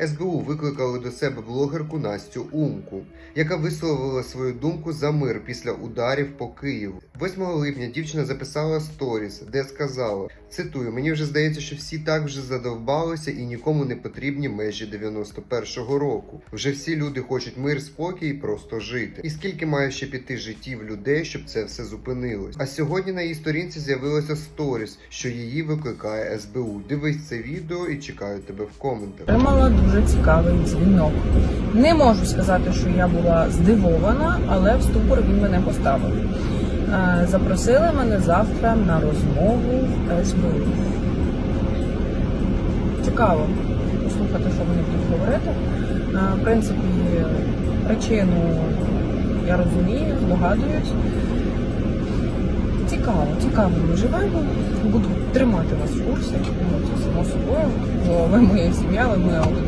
СБУ викликали до себе блогерку Настю Умку, яка висловила свою думку за мир після ударів по Києву. 8 липня дівчина записала сторіс, де сказала: цитую: мені вже здається, що всі так вже задовбалися і нікому не потрібні межі 91-го року. Вже всі люди хочуть мир, спокій і просто жити. І скільки має ще піти життів людей, щоб це все зупинилось? А сьогодні на її сторінці з'явилася сторіс, що її викликає СБУ. Дивись це відео і чекаю тебе в коментах. Дуже цікавий дзвінок. Не можу сказати, що я була здивована, але в ступор він мене поставив. Е, Запросили мене завтра на розмову в СБУ. Цікаво послухати, що вони будуть говорити. Е, В принципі, причину я розумію, здогадуюсь. Цікаво, цікаво ми живемо. Буду тримати вас в курсі. Само собою. Бо ви моя сім'я, ви моя аудиторія.